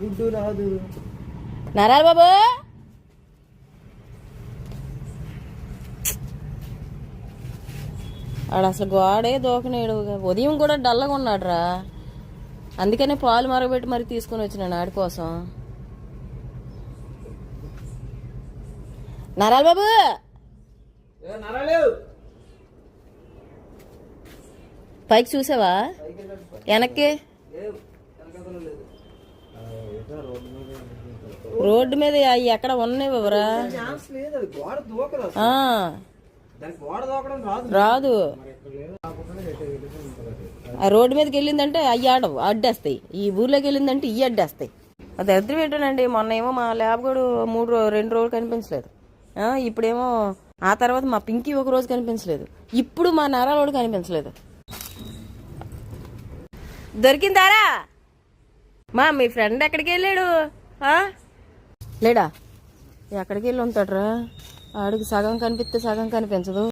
గుడ్డు రాదు. నారాయణ బాబు! ఆడు అసలు గోడే దూకనేడు. ఉదయం కూడా డల్లగా ఉన్నాడురా. అందుకనే పాలు మరగబెట్టి మరి తీసుకొని వచ్చినాను ఆడి కోసం. నారాయణ బాబు! పైకి చూసావా. వెనక్కి. రోడ్డు మీద అవి ఎక్కడ ఉన్నాయి బాబురా ఛాన్స్ లేదు అది గోడ దూకదు అసలు. ఆ, దానికి గోడ దూకడం రాదు. ఆ రోడ్డు మీదకి వెళ్ళిందంటే అవి ఆడవు అడ్డేస్తాయి. ఈ ఊర్లోకి వెళ్ళిందంటే ఇవి అడ్డేస్తాయి. అది ఎదురు ఏంటండి మొన్న ఏమో మా ల్యాబ్ గడు మూడు రెండు రోజులు కనిపించలేదు. ఆ, ఇప్పుడేమో ఆ తర్వాత మా పింకీ ఒక రోజు కనిపించలేదు. ఇప్పుడు మా నారాలోడు కనిపించలేదు. దొరికిందారా? మా మీ ఫ్రెండ్ ఎక్కడికి వెళ్ళాడు? ఆ? లేడా? ఎక్కడికి వెళ్ళి ఉంటాడురా. ఆడికి సగం కనిపిస్తే సగం కనిపించదు.